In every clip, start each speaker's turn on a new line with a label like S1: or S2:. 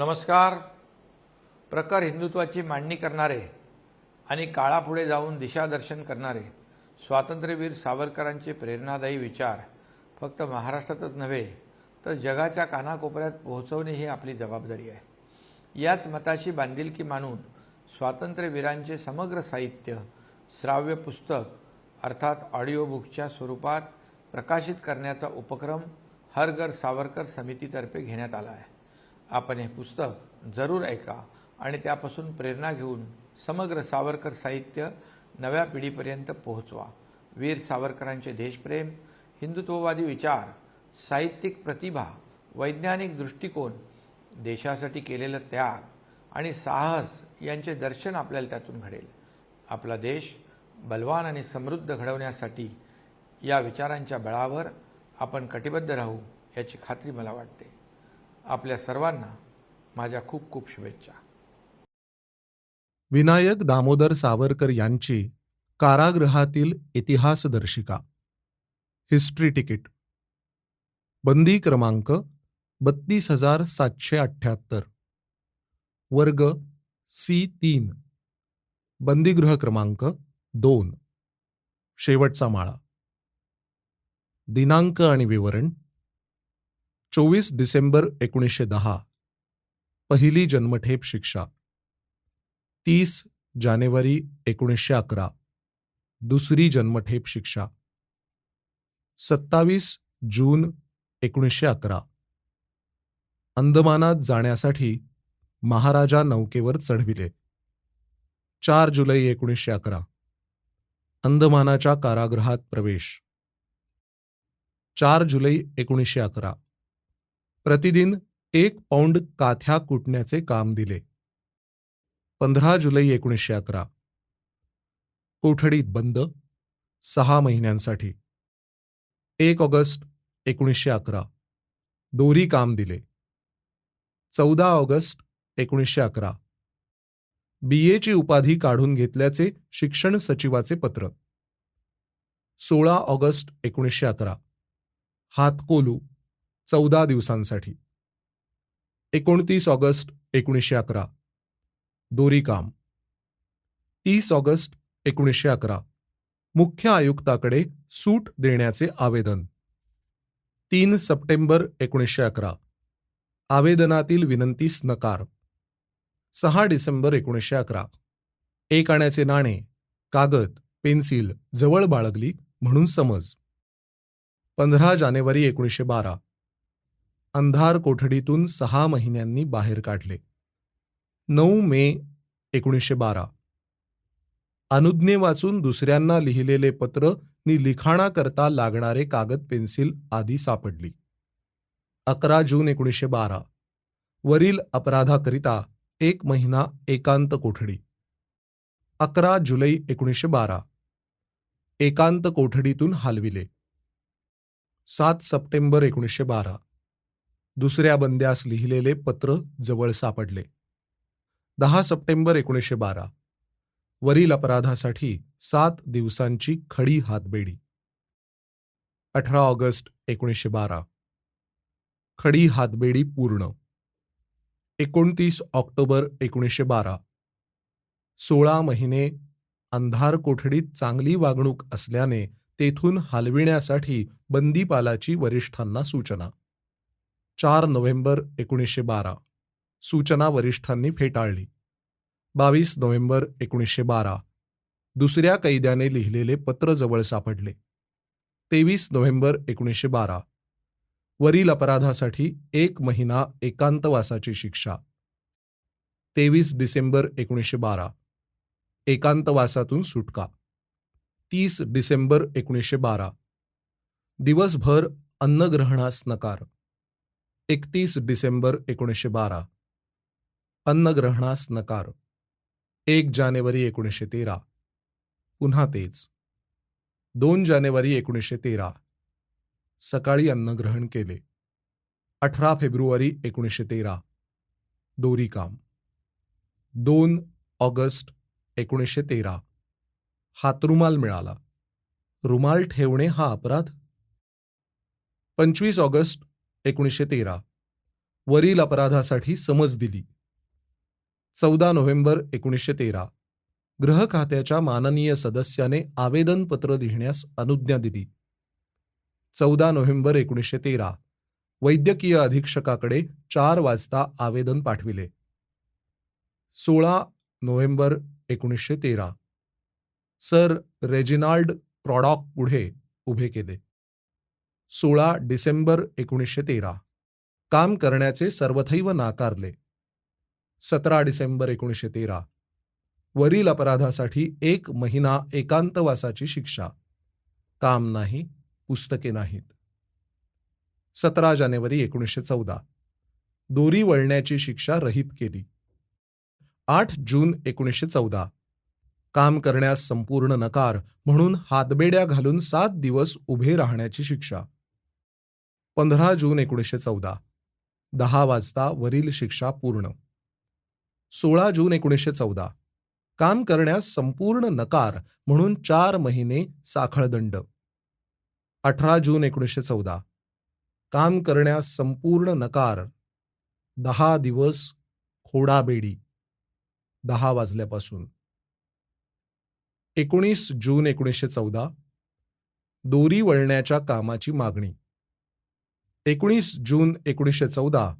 S1: नमस्कार. प्रखर हिंदुत्वाची मांडणी करणारे आणि काळापुढे जाऊन दिशादर्शन करणारे स्वातंत्र्यवीर सावरकरांचे प्रेरणादायी विचार फक्त महाराष्ट्रातच नव्हे तर जगाच्या कानाकोपऱ्यात पोहोचवणे ही आपली जबाबदारी आहे. याच मताशी बांधिलकी मानून स्वातंत्र्यवीरांचे समग्र साहित्य श्राव्य पुस्तक अर्थात ऑडिओ बुकच्या स्वरूपात प्रकाशित करण्याचा उपक्रम हर घर सावरकर समितीतर्फे घेण्यात आला आहे. आपण हे पुस्तक जरूर ऐका आणि त्यापासून प्रेरणा घेऊन समग्र सावरकर साहित्य नव्या पिढीपर्यंत पोहोचवा. वीर सावरकरांचे देशप्रेम हिंदुत्ववादी विचार साहित्यिक प्रतिभा वैज्ञानिक दृष्टिकोन देशासाठी केलेलं त्याग आणि साहस यांचे दर्शन आपल्याला त्यातून घडेल. आपला देश बलवान आणि समृद्ध घडवण्यासाठी या विचारांच्या बळावर आपण कटिबद्ध राहू याची खात्री मला वाटते. आपल्या सर्वांना माझ्या खूप खूप शुभेच्छा.
S2: विनायक दामोदर सावरकर यांची कारागृहातील इतिहासदर्शिका हिस्ट्री तिकीट. बंदी क्रमांक बत्तीस हजार सातशे अठ्ठ्याहत्तर वर्ग सी तीन. बंदीगृह क्रमांक दोन. शेवटचा माळा. दिनांक आणि विवरण चोवीस डिसेंबर एकोणीसशे दहा. पहिली जन्मठेप शिक्षा. तीस जानेवारी एकोणीसशे अकरा. दुसरी जन्मठेप शिक्षा. सत्तावीस जून एकोणीसशे अकरा. अंदमानात जाण्यासाठी महाराजा नौकेवर चढविले. चार जुलै एकोणीसशे अकरा. अंदमानाच्या कारागृहात प्रवेश. चार जुलै एकोणीसशे अकरा. प्रतिदिन एक पौंड काथ्या कुटण्याचे काम दिले. पंधरा जुलै एकोणीसशे अकरा. कोठडीत बंद सहा महिन्यांसाठी. एक ऑगस्ट एकोणीसशे अकरा. दोरी काम दिले. चौदा ऑगस्ट एकोणीसशे अकरा. बी एची उपाधी काढून घेतल्याचे शिक्षण सचिवाचे पत्र. सोळा ऑगस्ट एकोणीसशे अकरा. हातकोलू चौदा दिवसांसाठी. एकोणतीस ऑगस्ट एकोणीसशे अकरा. दोरीकाम. तीस ऑगस्ट एकोणीसशे अकरा. मुख्य आयुक्ताकडे सूट देण्याचे आवेदन. तीन सप्टेंबर एकोणीसशे अकरा. आवेदनातील विनंतीस नकार. सहा डिसेंबर एकोणीसशे अकरा. एक आण्याचे नाणे कागद पेन्सिल जवळ बाळगली म्हणून समज. पंधरा जानेवारी एकोणीसशे बारा. अंधार कोठडीतून सहा महिन्यांनी बाहेर काढले. नऊ मे एकोणीसशे बारा. अनुज्ञे वाचून दुसऱ्यांना लिहिलेले पत्र नि लिखाणाकरता लागणारे कागद पेन्सिल आदी सापडली. अकरा जून एकोणीसशे बारा. वरील अपराधाकरिता एक महिना एकांत कोठडी. अकरा जुलै एकोणीसशे बारा. एकांत कोठडीतून हलविले. सात सप्टेंबर एकोणीसशे बारा. दुसऱ्या बंद्यास लिहिलेले पत्र जवळ सापडले. दहा सप्टेंबर एकोणीसशे बारा. वरील अपराधासाठी सात दिवसांची खडी हातबेडी. अठरा ऑगस्ट एकोणीसशे बारा. खडी हातबेडी पूर्ण. एकोणतीस ऑक्टोबर एकोणीसशे बारा. सोळा महिने अंधार कोठडीत चांगली वागणूक असल्याने तेथून हलविण्यासाठी बंदीपालाची वरिष्ठांना सूचना. चार नोव्हेंबर एकोणीसशे बारा. सूचना वरिष्ठांनी फेटाळली. बावीस नोव्हेंबर एकोणीसशे बारा. दुसऱ्या कैद्याने लिहिलेले पत्र जवळ सापडले. तेवीस नोव्हेंबर एकोणीसशे बारा. वरील अपराधासाठी एक महिना एकांतवासाची शिक्षा. तेवीस डिसेंबर एकोणीसशे बारा. एकांतवासातून सुटका. तीस डिसेंबर एकोणीसशे बारा. दिवसभर अन्नग्रहणास नकार. एकतीस डिसेंबर एकोणीसशे बारा. अन्नग्रहणास नकार. एक जानेवारी एकोणीसशे तेरा. पुन्हा तेच. दोन जानेवारी एकोणीसशे तेरा. सकाळी अन्नग्रहण केले. अठरा फेब्रुवारी एकोणीसशे तेरा. दोरीकाम दोन ऑगस्ट एकोणीसशे तेरा. हातरुमाल मिळाला. रुमाल ठेवणे हा अपराध? पंचवीस ऑगस्ट एकोणीसशे तेरा. वरील अपराधासाठी समज दिली. चौदा नोव्हेंबर एकोणीसशे तेरा. गृह खात्याच्या माननीय सदस्याने आवेदनपत्र लिहिण्यास अनुज्ञा दिली. चौदा नोव्हेंबर एकोणीसशे तेरा. वैद्यकीय अधीक्षकाकडे चार वाजता आवेदन पाठविले. सोळा नोव्हेंबर एकोणीसशे तेरा. सर रेजिनाल्ड प्रॉडॉक पुढे उभे केले. सोळा डिसेंबर एकोणीसशे तेरा. काम करण्याचे सर्वथैव नाकारले. सतरा डिसेंबर एकोणीसशे तेरा. वरील अपराधासाठी एक महिना एकांतवासाची शिक्षा. काम नाही पुस्तके नाहीत. सतरा जानेवारी एकोणीसशे चौदा. दोरी वळण्याची शिक्षा रहित केली. आठ जून एकोणीसशे चौदा. काम करण्यास संपूर्ण नकार म्हणून हातबेड्या घालून सात दिवस उभे राहण्याची शिक्षा. पंधरा जून एकोणीसशे चौदा. दहा वाजता वरील शिक्षा पूर्ण. सोळा जून एकोणीसशे चौदा. काम करण्यास संपूर्ण नकार म्हणून चार महिने साखळदंड. अठरा जून एकोणीसशे चौदा. काम करण्यास संपूर्ण नकार. दहा दिवस खोडाबेडी. दहा वाजल्यापासून. एकोणीस जून एकोणीसशे चौदा. दोरी वळण्याच्या कामाची मागणी. एकोणीस जून एकोणीसशे चौदा.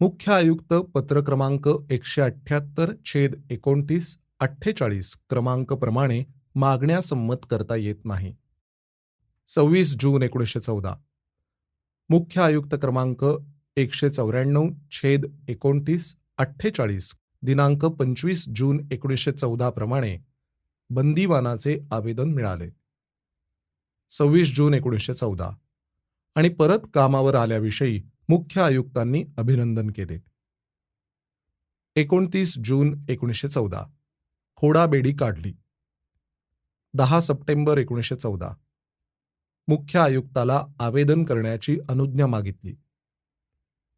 S2: मुख्य आयुक्त पत्र क्रमांक एकशे अठ्ठ्याहत्तर छेद एकोणतीस अठ्ठेचाळीस क्रमांकप्रमाणे मागण्या संमत करता येत नाही. सव्वीस जून एकोणीसशे चौदा. मुख्य आयुक्त क्रमांक एकशे चौऱ्याण्णव छेद एकोणतीस अठ्ठेचाळीस दिनांक पंचवीस जून एकोणीसशे चौदा प्रमाणे बंदीवानाचे आवेदन मिळाले. सव्वीस जून एकोणीसशे चौदा. आणि परत कामावर आल्याविषयी मुख्य आयुक्तांनी अभिनंदन केले. एकोणतीस जून एकोणीसशे चौदा. खोडाबेडी काढली. दहा सप्टेंबर एकोणीसशे चौदा. मुख्य आयुक्ताला आवेदन करण्याची अनुज्ञा मागितली.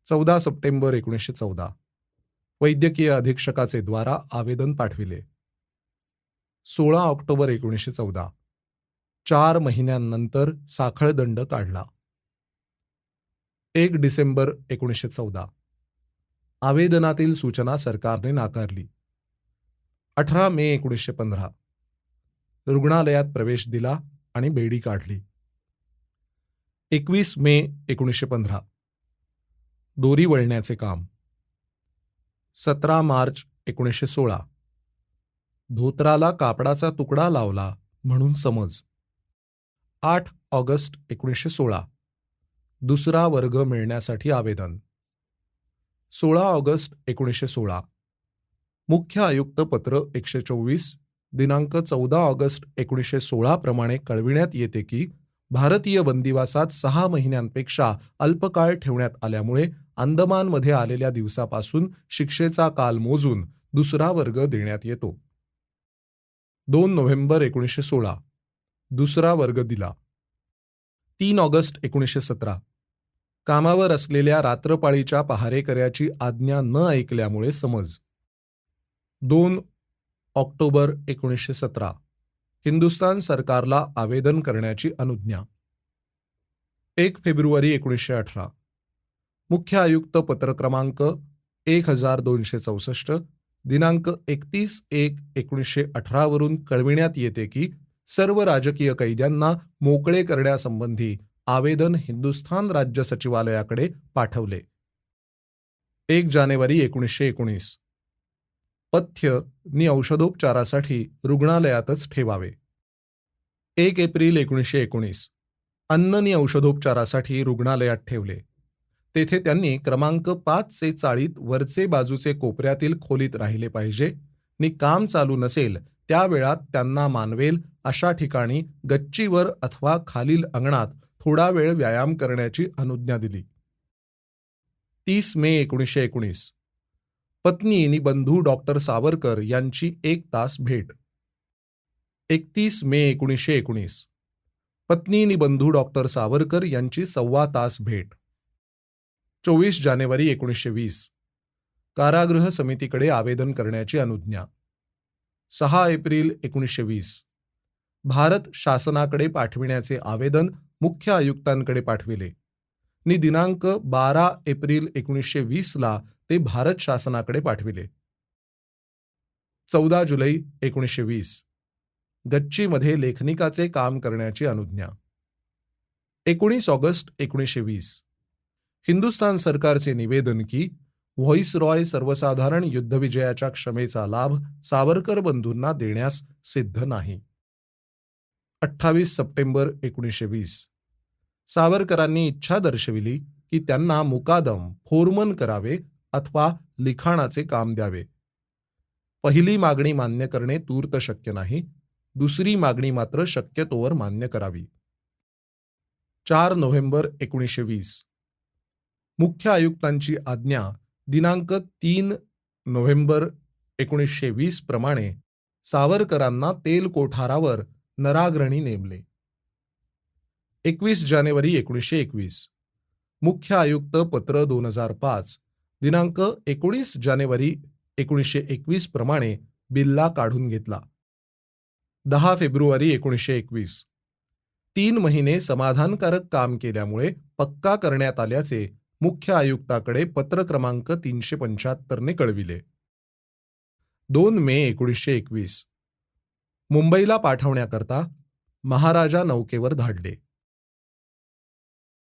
S2: चौदा सप्टेंबर एकोणीसशे चौदा. वैद्यकीय अधीक्षकाचे द्वारा आवेदन पाठविले. सोळा ऑक्टोबर एकोणीसशे चौदा. चार महिन्यांनंतर साखळदंड काढला. एक डिसेंबर एकोणीसशे चौदा. आवेदनातील सूचना सरकारने नाकारली. अठरा मे एकोणीसशे पंधरा. रुग्णालयात प्रवेश दिला आणि बेडी काढली. एकवीस मे एकोणीसशे पंधरा. दोरी वळण्याचे काम. सतरा मार्च एकोणीसशे सोळा. धोत्राला कापडाचा तुकडा लावला म्हणून समज. आठ ऑगस्ट एकोणीसशे सोळा. दुसरा वर्ग मिळण्यासाठी आवेदन. सोळा ऑगस्ट एकोणीसशे सोळा. मुख्य आयुक्त पत्र एकशे चोवीस. दिनांक चौदा ऑगस्ट एकोणीसशे सोळा प्रमाणे कळविण्यात येते की भारतीय बंदिवासात सहा महिन्यांपेक्षा अल्पकाळ ठेवण्यात आल्यामुळे अंदमानमध्ये आलेल्या दिवसापासून शिक्षेचा काल मोजून दुसरा वर्ग देण्यात येतो. दोन नोव्हेंबर एकोणीसशे सोळा. दुसरा वर्ग दिला. तीन ऑगस्ट एकोणीसशे सतरा. कामावर असलेल्या रात्रपाळीच्या पहारेकऱ्याची आज्ञा न ऐकल्यामुळे समज. दोन ऑक्टोबर एकोणीसशे सतरा. हिंदुस्तान सरकारला आवेदन करण्याची अनुज्ञा. एक फेब्रुवारी एकोणीसशे अठरा. मुख्य आयुक्त पत्र क्रमांक एक हजार दोनशे चौसष्ट दिनांक एकतीस एक एकोणीसशे अठरावरून कळविण्यात येते की सर्व राजकीय कैद्यांना मोकळे करण्यासंबंधी आवेदन हिंदुस्थान राज्य सचिवालयाकडे पाठवले. एक जानेवारी एकोणीसशे एकोणीस. पथ्य नि औषधोपचारासाठी रुग्णालयातच ठेवावे. एक एप्रिल एकोणीसशे एकोणीस. अन्न नि औषधोपचारासाठी रुग्णालयात ठेवले. तेथे त्यांनी क्रमांक पाच ते चाळीत वरचे बाजूचे कोपऱ्यातील खोलीत राहिले पाहिजे. नि काम चालू नसेल त्या वेळात त्यांना मानवेल अशा ठिकाणी गच्चीवर अथवा खालील अंगणात थोडा वेळ व्यायाम करण्याची अनुज्ञा दिली. तीस मे एकोणीसशे एकोणीस. पत्नी आणि बंधू डॉक्टर सावरकर यांची एक तास भेट. एकतीस मे एकोणीसशे एकोणीस. पत्नी आणि बंधू डॉक्टर सावरकर यांची सव्वा तास भेट. चोवीस जानेवारी एकोणीसशे वीस. कारागृह समितीकडे आवेदन करण्याची अनुज्ञा. सहा एप्रिल एकोणीसशे वीस. भारत शासनाकडे पाठविण्याचे आवेदन मुख्य आयुक्तांकडे पाठविले. नि दिनांक बारा एप्रिल एकोणीसशे वीसला ते भारत शासनाकडे पाठविले. चौदा जुलै एकोणीसशे वीस. गच्चीमध्ये लेखनिकाचे काम करण्याची अनुज्ञा. एकोणीस ऑगस्ट एकोणीसशे वीस. हिंदुस्थान सरकारचे निवेदन की व्हॉइस रॉय सर्वसाधारण युद्धविजयाच्या क्षमेचा लाभ सावरकर बंधूंना देण्यास सिद्ध नाही. अठ्ठावीस सप्टेंबर एकोणीसशे वीस. सावरकरांनी इच्छा दर्शविली की त्यांना मुकादम फोरमन करावे अथवा लिखाणाचे काम द्यावे. पहिली मागणी मान्य करणे तूर्त शक्य नाही दुसरी मागणी मात्र शक्यतोवर मान्य करावी. चार नोव्हेंबर एकोणीसशे वीस. मुख्य आयुक्तांची आज्ञा दिनांक तीन नोव्हेंबर एकोणीसशे वीस प्रमाणे सावरकरांना तेल कोठारावर नराग्रणी नेमले. एकवीस जानेवारी एकोणीसशे एकवीस. मुख्य आयुक्त पत्र दोन हजार पाच दिनांक एकोणीस जानेवारी एकोणीसशे एकवीस प्रमाणे बिल्ला काढून घेतला. दहा फेब्रुवारी एकोणीसशे एकवीस. तीन महिने समाधानकारक काम केल्यामुळे पक्का करण्यात आल्याचे मुख्य आयुक्ताकडे पत्र क्रमांक तीनशे पंच्याहत्तरने कळविले. दोन मे एकोणीसशे एकवीस. मुंबईला पाठवण्याकरता महाराजा नौकेवर धाडले.